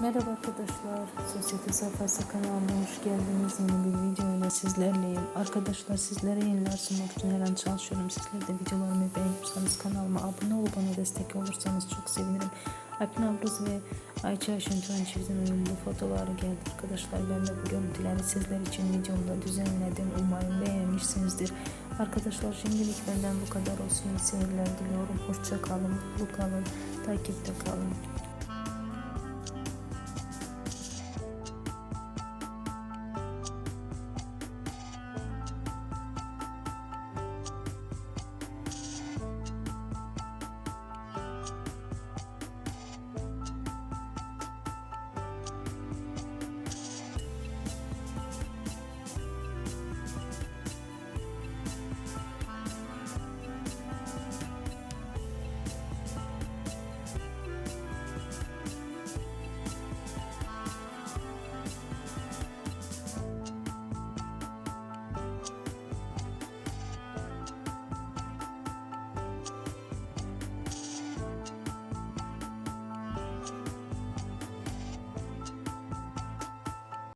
Merhaba arkadaşlar, Sosyete Safhası kanalına hoş geldiniz. Yeni bir video ile sizlerleyim. Arkadaşlar sizlere yeniler sunmak için her an çalışıyorum. Sizler de videolarımı beğenirseniz kanalıma abone olup bana destek olursanız çok sevinirim. Akın Abruz ve Ayça Aşıntıran çiftin uyumlu fotoğrafları geldi arkadaşlar. Ben de bu görüntüleri sizler için videomda düzenledim. Umarım beğenmişsinizdir. Arkadaşlar şimdilik benden bu kadar olsun. İyi seyirler diliyorum. Hoşça kalın, mutlu kalın, takipte kalın.